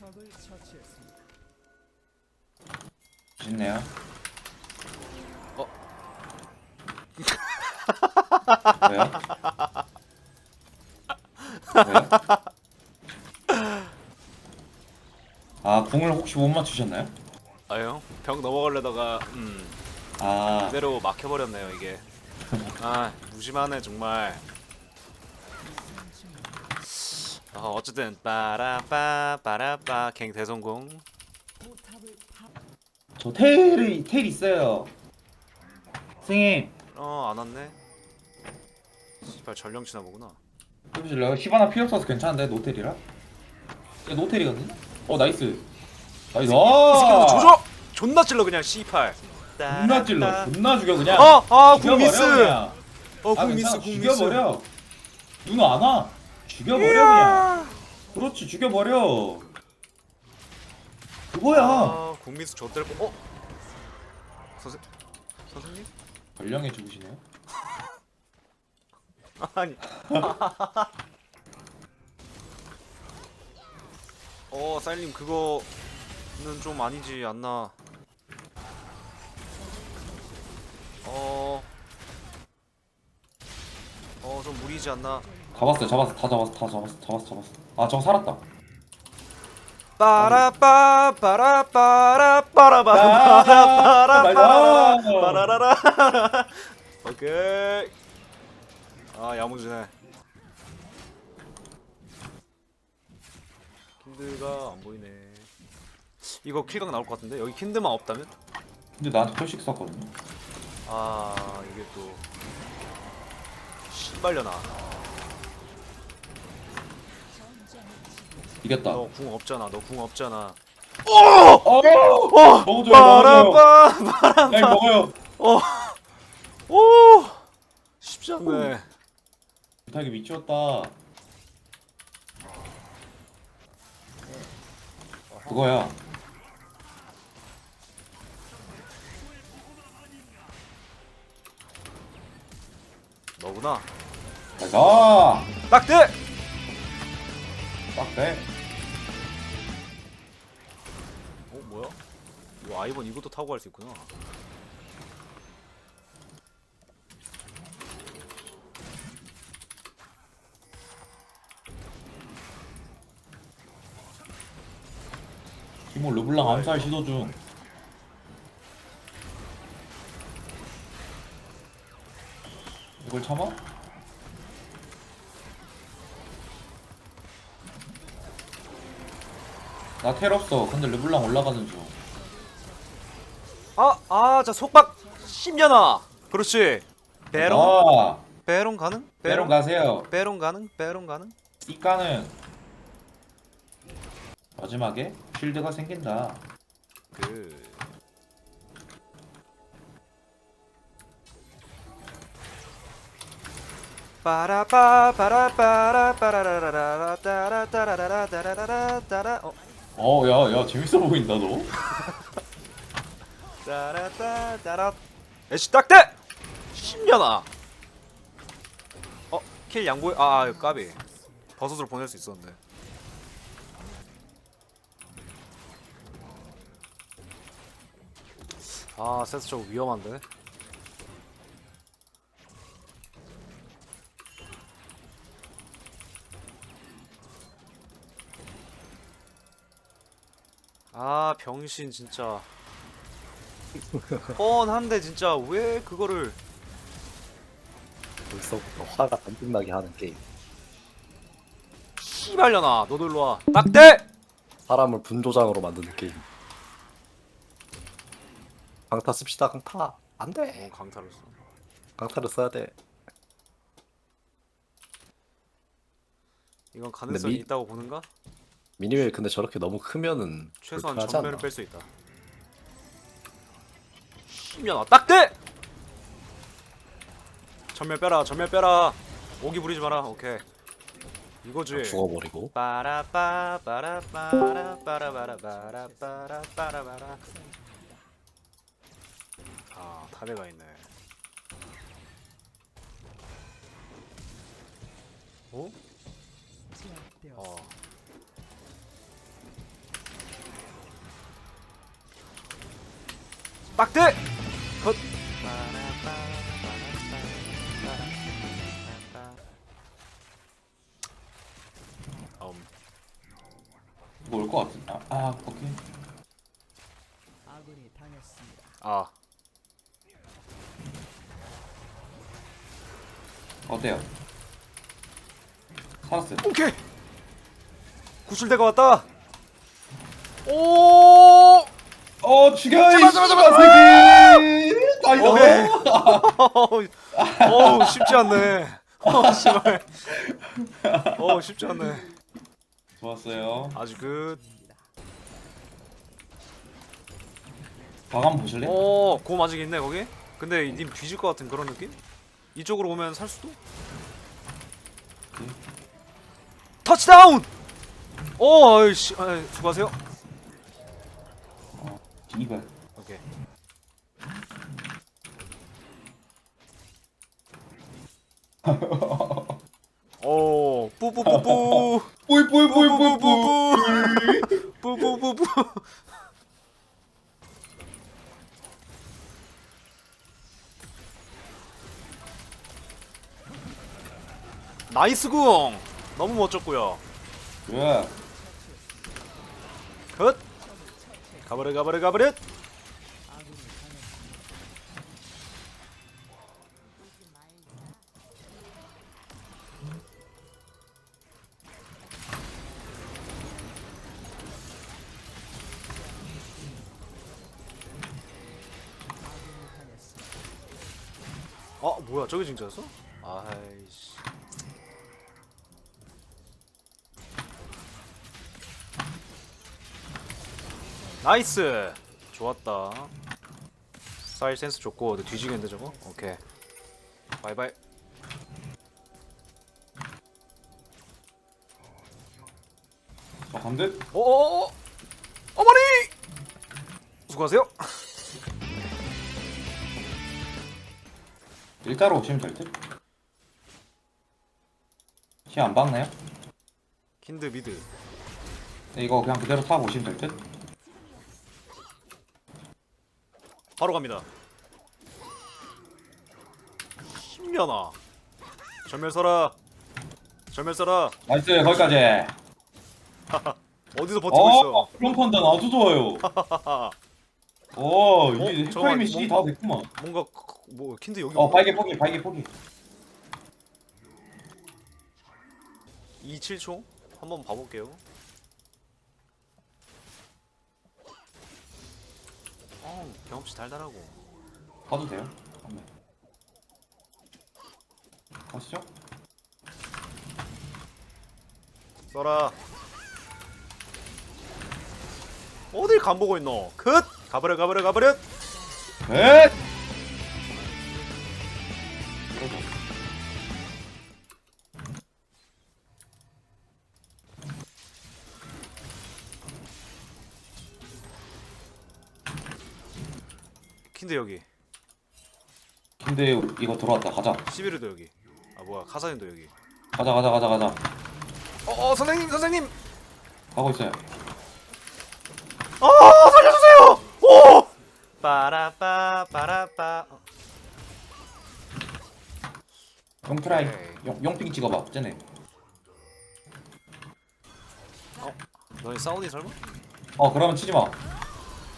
적을 처치했습니다. 쉽네요. 어? 아 궁을 혹시 못 맞추셨나요? 아유 벽 넘어가려다가 음 아 그대로 막혀버렸네요 이게 아 무심하네 정말 어, 어쨌든 빠라빠 빠라빠 갱 대성공 저 테일이 테일 있어요. 선생님 어 안 왔네 씨발 전령 치나 보구나 해보실래요? 히바나 필요 없어서 괜찮은데 노텔이라? 야, 노텔이거든요? 어 나이스 나이스 이아 새끼도 조져! 존나 찔러 그냥 C8 존나 찔러 존나 죽여 그냥 어! 아! 궁 죽여버려, 미스! 그냥. 어 아, 궁 미스. 궁 미스 죽여버려 눈 안 와 죽여버려 그냥 그렇지 죽여버려. 그거야. 아, 좆될 거 어? 선생... 선생님? 전령에 죽으시네요. 아니. 어 사일님 그거는 좀 아니지 않나. 어... 어 좀 무리지 않나. 잡았어요 잡았어 다 잡았어 다 잡았어 잡았어 잡았어 아저 살았다. 빠라빠 빠라빠라 빠라바라 아, 빠라빠라 나이스. 빠라라라 오케이 아 야무지네. 킨드가 안 보이네. 이거 킬각 나올 것 같은데? 여기 킨드만 없다면? 근데 나한테 털씩 썼거든요. 아 이게 또 씨발려나 이겼다. 너 궁 없잖아 너 궁 없잖아. 어! 먹어줘요 먹어줘요. 빠라빠 야 이거 먹어요. 오! 쉽지 않네. 부탁이 미쳤다. 그거야. 너구나. 나이스 딱대! 빡대 아 이번 이것도 타고 갈 수 있구나. 티모 르블랑 암살 시도 중. 이걸 참아? 나 텔 없어. 근데 르블랑 올라가는 중 아, 아, 자 속박 10년아. 그렇지. 베론, 아 베론 가능? 베론 가세요 베론 가능? 베론 가능? 이까는 마지막에 필드가 생긴다 그 빠라빠 빠라빠라 빠라라라라 따라따라라라라라라 따라 어 어 야 야 재밌어 보인다 너 따라따 따라 애쉬 딱대 10년아. 어 킬 양보해. 아 아, 까비. 버섯으로 보낼 수 있었는데. 아 세스 저거 위험한데? 아 병신 진짜 뻔한데 진짜 왜 그거를 벌써부터 화가 단증나게 하는 게임. 씨발려나 너도 일로 와 딱대 사람을 분조장으로 만드는 게임. 강타 씁시다 강타. 안 돼. 어 강타를 써 강타를 써야 돼. 이건 가능성이 미- 있다고 보는가? 미니웨이 근데 저렇게 너무 크면은 최소한 불편하지 전면을 않나? 뺄 수 있다 이면아 딱대! 전멸 빼라 전멸 빼라. 오기 부리지 마라. 오케이. 이거지. 죽어버리고. 빠라빠 빠라빠라 빠라바라바라 빠라빠라바라 아 다배가 있네. 어? 어. 빡대! 아, 아 오케이. 아군이 당했습니다. 아 어때요? 살았어요. 오케이 구출대가 왔다 오 어 죽여 이 잡아, 잡아, 새끼. 나이스. 오케이. 어우 쉽지 않네 어 씨발 어 쉽지 않네 좋았어요. 아주 굿 과감 보실래? 오, 곰 아직 있네 거기? 근데 님 뒤질 것 같은 그런 느낌? 이쪽으로 오면 살 수도? 터치다운! 오, 아이씨, 아, 수고하세요. 이발. 오케이. 오, 뿌뿌뿌뿌, 뿌이 뿌이 뿌이 뿌이뿌. 뿌뿌뿌뿌. 나이스 궁! 너무 멋졌고요. 왜? 컷! 가버려 가버려 가버려! 아 뭐야 저게 진짜였어? 아이씨 나이스 좋았다 스타일 센스 좋고 근데 뒤지겠는데 저거? 오케이 바이바이 저 감들? 어어어 어머니 수고하세요 일자로 오시면 될 듯. 키 안 박나요? 킨드 미드 네, 이거 그냥 그대로 타고 오시면 될 듯. 바로 갑니다 힘면아 전멸 써라 전멸 써라 나이스 거기까지. 어디서 버티고 어, 있어 그런 판단 아주 좋아요. 오, 어, 이제 잠깐만, 헷갈림이 C 뭐- 다 됐구만. 뭔가 크- 크- 뭐 킨드 여기 어? 발개 포기, 발개 포기. 27초 한번 봐볼게요. 어, 경험치 달달하고. 봐도 돼요? 네. 가시죠? 써라. 어딜 간 보고 있노? 컷! 가버려 가버려 가버려. 넷! 킨드 여기. 근데 이거 들어왔다. 가자. 시비르도 여기. 아 뭐야 카사딘도 여기. 가자, 가자, 가자, 가자. 어, 어 선생님 선생님. 가고 있어요. 아 살려주세요. 오. 빠라빠 빠라빠. 어, 용트라이. 용, 용핑 찍어봐. 쟤네. 너희 사우디 설마? 어, 그러면 치지 마.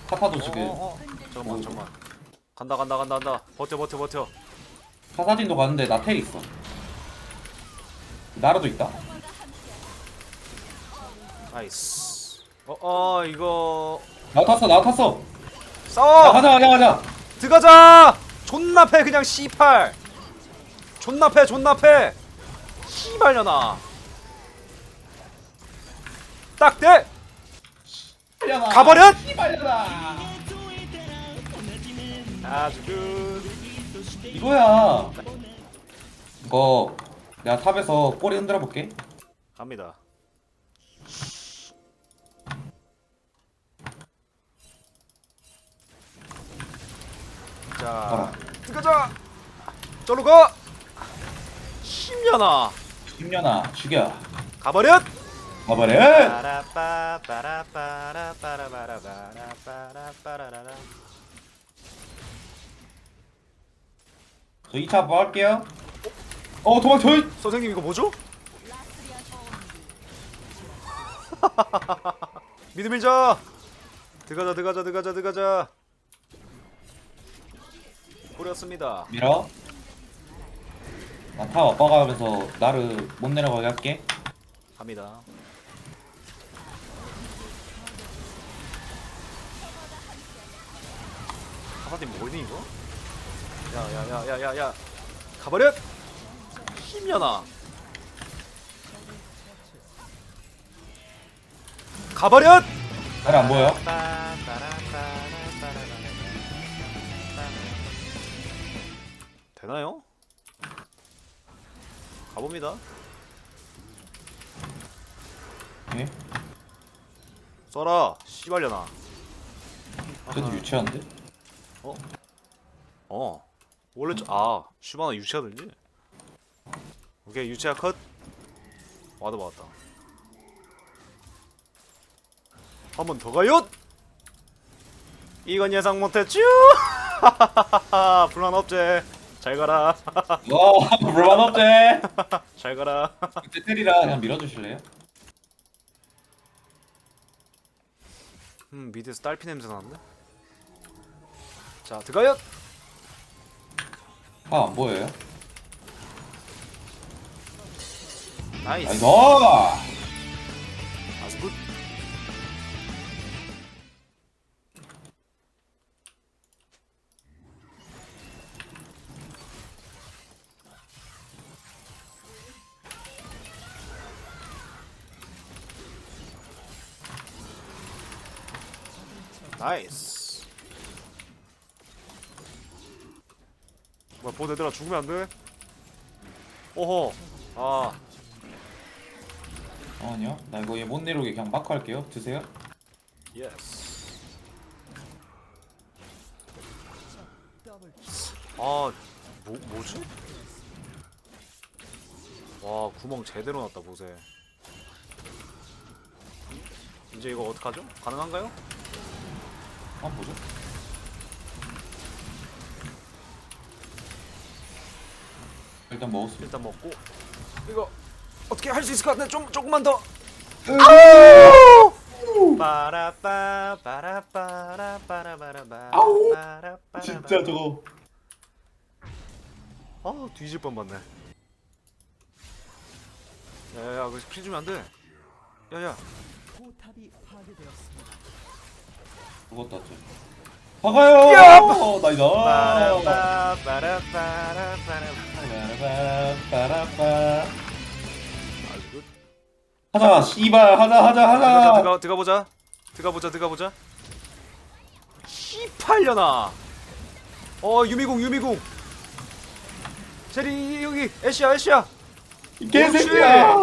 카타도 지금. 어, 어, 어. 잠깐만 잠깐만. 간다 간다 간다 간다. 버텨 버텨 버텨. 카사딘도 가는데 나 텔 있어. 나르도 있다. 나이스. 어, 어, 이거 나 탔어, 나 탔어. 야, 싸워. 가자, 가자, 가자. 들어가자. 존나 패 그냥 씨팔. 존나 패 존나 패. 씨발려나. 딱 돼. 빨려라. 가버려. 빨려라. 아주 good. 이거야. 이거 내가 탑에서 꼬리 흔들어 볼게. 갑니다. 자. 들어가자. 저로 가. 십년아. 10년아 죽여. 가버려. 가버려. 빠라빠 빠라빠라 빠라바라바라 빠라빠라라 저 2차 한번 할게요. 어 도망쳐. 선생님 이거 뭐죠? 미드 밀자 들어가자 들어가자 들어가자 들어가자 뿌렸습니다 밀어. 나타 아빠가 하면서 나를 못 내려가게 할게. 갑니다 하바님 뭐니 이거? 야야야야야야 가버려! 힘연아 가버려! 나를 안 보여. 되나요? 가봅니다 예? 써라 씨발려나 그래도 유치한데? 어 원래 저, 아 슈바나 유치하든지? 오케이 유치하 컷. 와드 맞았다. 한 번 더 가요? 이건 예상 못했쥬? 불만 없지. 잘 가라. 와 물만 없지. 잘 가라. 그때 때리라 그냥 밀어주실래요? 음 미드에서 딸피 냄새 나는데? 자 들어가요 아 안 보여요? 나이스 나이스. 아주 굿 나이스 뭐야 보드 얘들아 죽으면 안돼 오호 아 아니요. 나 이거 얘 못 내려오게 그냥 마크 할게요. 드세요. 예스 아, 뭐, 뭐지? 와, 구멍 제대로 났다, 보세. 이제 이거 어떡하죠? 가능한가요? 한번 보죠. 일단 먹었습니다. 일단 먹고. 이거 어떻게 할 수 있을 것 같네. 좀, 조금만 더. 빠라빠 빠라빠라 빠라바라바 아우! 빠라빠라바. 진짜 저거 아 뒤질 뻔봤네 야야야 그킬 주면 안돼 야야. 죽었다 쟤. 박아요. 야! 어, 나이스. 빠라빠 빠라빠라 빠라바 빠라빠. 아주 굿 하자 씨발 하자 하자 하자. 들어가 들어가 보자 들어가 보자 들어가 보자 18년아 어 유미궁 유미궁 제리 여기 애쉬야 애쉬야 이 개새끼야.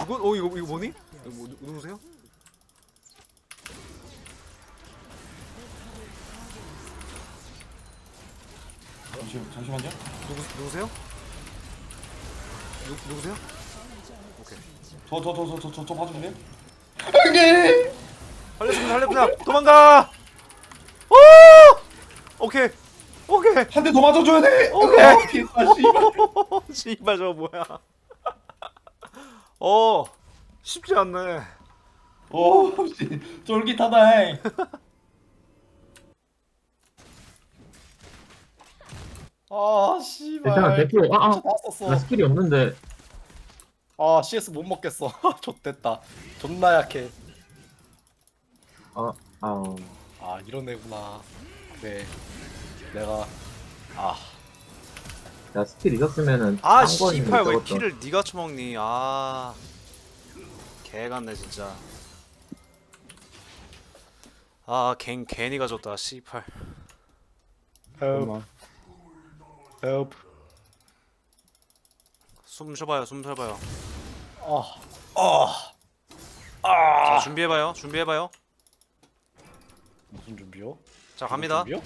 누구 어 이거 이거 뭐니 이거 뭐, 누, 누구세요 잠시만 잠시만요. 누구 누구세요 누 누구세요 오케이 저 저 저 저 저저 봐줄래? 안돼. 살렸습니다 살렸습니다 도망가 오 오케이 오케이 한 대 더 맞아줘야 돼. 오케이. 어, 피했다 씨발. 씨발 저거 뭐야 어 쉽지 않네 오 씨, 쫄깃하다. 아 씨발. 괜찮아 대표 아아. 다 썼어. 나 스킬이 없는데. 아 CS 못 먹겠어. 좆됐다. 존나 약해. 아아. 아 이런 애구나. 그래 내가 아. 나 스킬 있었으면은 아 한 번이면 씨발 왜. 키를 네가 처먹니? 아. 개같네 진짜. 아갱 괜히 가졌다 씨발. help help. 숨 쉬어봐요 숨 쉬어봐요. 아. 자 준비해봐요 준비해봐요. 무슨 준비요? 자 갑니다. 준비요?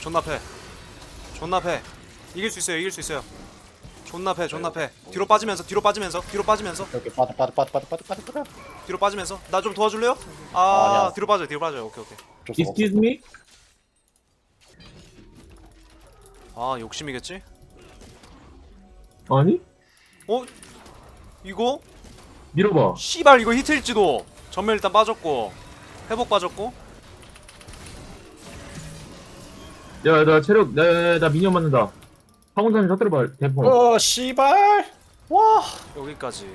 존나 패 존나 패 이길 수 있어요 이길 수 있어요. 존나 패 존나 패 뒤로 빠지면서 뒤로 빠지면서 뒤로 빠지면서. 이렇게 빠져 빠져 빠져 빠져 빠져 빠져 빠져. 뒤로 빠지면서. 나 좀 도와줄래요? 아, 아 아니야. 뒤로 빠져요 뒤로 빠져요. 오케이 오케이. 어쩔 수 없어. Excuse me? 아 욕심이겠지? 아니? 어? 이거? 밀어봐. 씨발 이거 히트일지도 전멸 일단 빠졌고 회복 빠졌고 야, 나 체력, 나, 나 미니언 맞는다. 황혼사님 터뜨려봐, 대포. 어 씨발 와 여기까지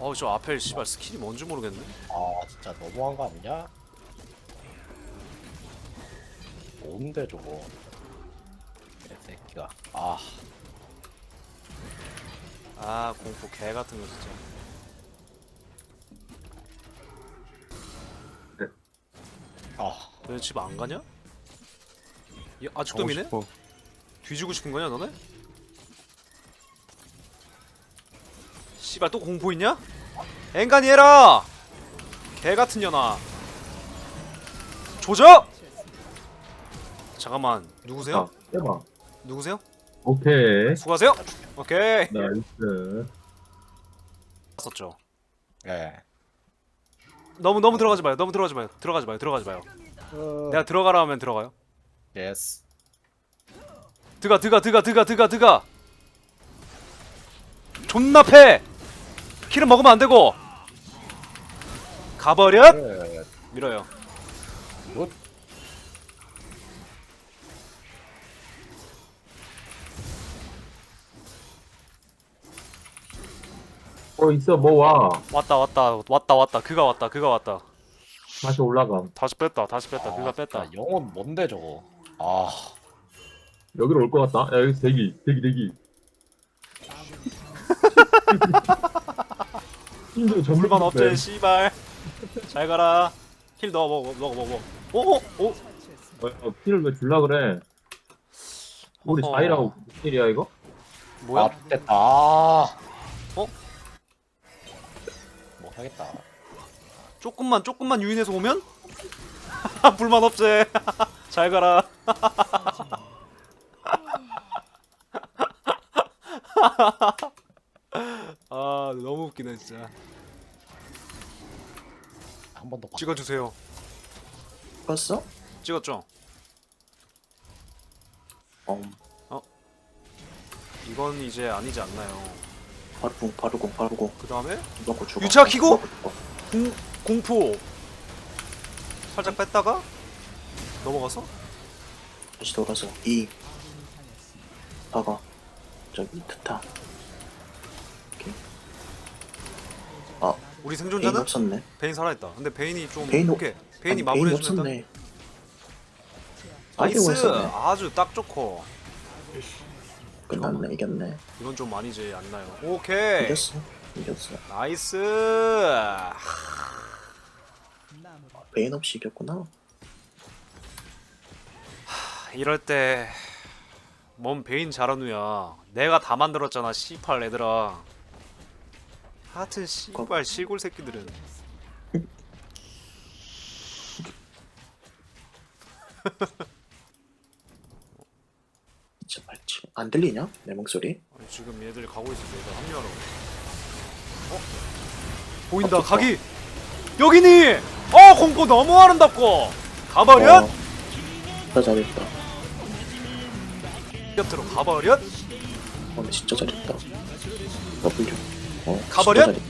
어우 저 아펠 씨발 스킬이 뭔지 모르겠네 아 진짜 너무한 거 아니냐? 뭔데 저거 개 새끼가 아 아 공포 개 같은 거 진짜 아, 너 집 안 가냐? 야, 아직도 미네? 뒤지고 싶은 거냐 너네? 씨발 또 공포 있냐? 앵간히 해라! 개 같은 년아 조져! 잠깐만 누구세요? 자, 해봐. 누구세요? 오케이. 수고하세요. 오케이. 나이스. 썼죠. 예. 너무 너무 들어가지 마요. 너무 들어가지 마요. 들어가지 마요. 들어가지 마요. 내가 들어가라 하면 들어가요. 예스. 드가 드가 드가 드가 드가 드가. 존나 패. 킬은 먹으면 안 되고. 가버려. 예. 밀어요. 어, 있어, 뭐 와. 왔다 왔다 왔다 왔다. 그가 왔다. 그가 왔다. 다시 올라가. 다시 뺐다. 다시 뺐다. 아, 그가 뺐다. 진짜 영혼 뭔데 저거? 아, 여기로 올 것 같다. 야, 여기서 대기, 대기, 대기. 힘들어, 전물 불만 없지. 씨발. 잘 가라. 힐 넣어 먹어 먹어 먹어. 오 오. 오. 어, 피를 왜 줄라 그래? 우리 어허. 자이라고 무슨 일이야, 이거? 뭐야? 아, 됐다. 아. 어? 뭐 하겠다. 조금만 조금만 유인해서 오면 불만 없지. 잘 가라. 아 너무 웃기네 진짜. 한 번 더. 봐. 찍어주세요. 봤어? 찍었죠? 어, 이건 이제 아니지 않나요? 바로 공, 바로 공, 바로 공. 그 다음에 먹고 죽어. 유치아 키고? 공 공포 살짝 뺐다가 넘어가서 다시 돌아서 이 박아. 저기 트타. 우리 베인 생존자는 없었네. 베인 살아있다. 근데 베인이 좀 베인 없- 오케이. 베인이 아니, 마무리해 베인 주면 없었네. 했었네. 아주 딱 좋고. 끝났네, 이겼네. 이건 좀 아니지 않나요? 오케이. 이겼어, 이겼어. 나이스. 베인 없이 이겼구나. 이럴 때. 뭔 베인 잘하누야. 내가 다 만들었잖아. 씨팔 애들아. 하여튼 씨발 시골 새끼들은. 진짜 말치. 안 들리냐? 내 목소리? 아니, 지금 얘들 가고 있어. 얘들 합류하러. 어? 보인다. 각이. 여기니. 어 공포 너무 아름답고. 가버려. 어, 진짜 잘했다. 곁으로 가버려. 어, 근데 진짜 잘했다. W. 어, 진짜 가버려? 잘했다.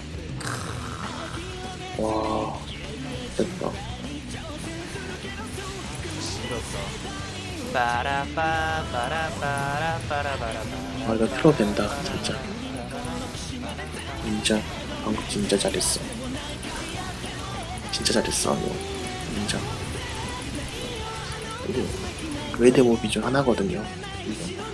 와, 됐다. 아, 이거 프로 된다, 진짜. 인정. 방금 진짜 잘했어. 진짜 잘했어, 이거. 인정. 이게 외대 모비 중 하나거든요. 이거.